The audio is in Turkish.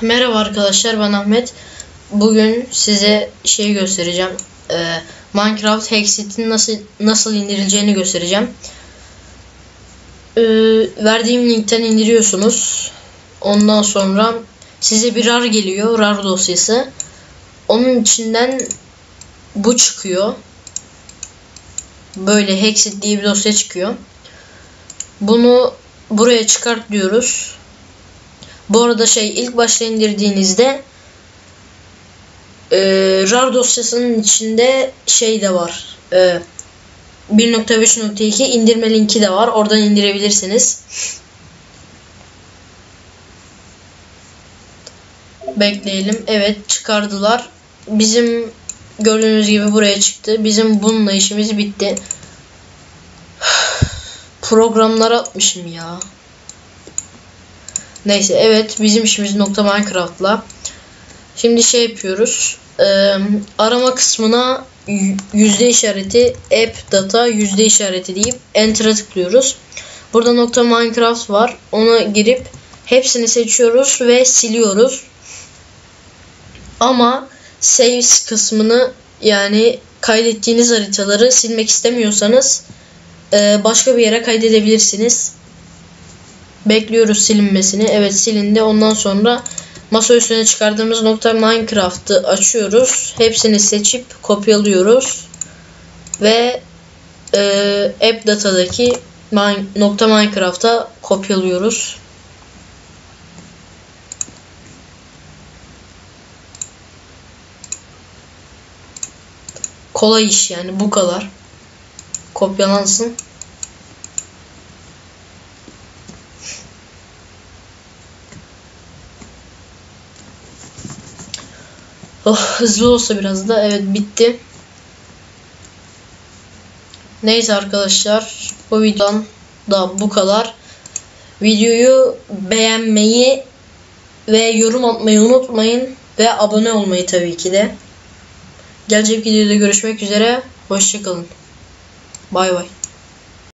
Merhaba arkadaşlar ben Ahmet. Bugün size şey göstereceğim. Ee, Minecraft Hexit'in nasıl nasıl indirileceğini göstereceğim. Ee, verdiğim linkten indiriyorsunuz. Ondan sonra size bir RAR geliyor. RAR dosyası. Onun içinden bu çıkıyor. Böyle Hexit diye bir dosya çıkıyor. Bunu buraya çıkart diyoruz. Bu arada şey ilk başta indirdiğinizde e, RAR dosyasının içinde şey de var. E, 1.5.2 indirme linki de var. Oradan indirebilirsiniz. Bekleyelim. Evet çıkardılar. Bizim gördüğünüz gibi buraya çıktı. Bizim bununla işimiz bitti. Programlara atmışım ya. Neyse evet bizim işimiz nokta Minecraft'la. Şimdi şey yapıyoruz. Ee, arama kısmına yüzde işareti app data yüzde işareti deyip enter'a tıklıyoruz. Burada nokta Minecraft var. Ona girip hepsini seçiyoruz ve siliyoruz. Ama saves kısmını yani kaydettiğiniz haritaları silmek istemiyorsanız başka bir yere kaydedebilirsiniz. Bekliyoruz silinmesini. Evet silindi. Ondan sonra masa üstüne çıkardığımız nokta Minecraft'ı açıyoruz. Hepsini seçip kopyalıyoruz. Ve e, app data'daki nokta Minecraft'a kopyalıyoruz. Kolay iş yani bu kadar. Kopyalansın. Oh, hızlı olsa biraz da evet bitti. Neyse arkadaşlar bu videodan da bu kadar. Videoyu beğenmeyi ve yorum atmayı unutmayın ve abone olmayı tabii ki de. Gelecek videoda görüşmek üzere. Hoşçakalın. Bay bay.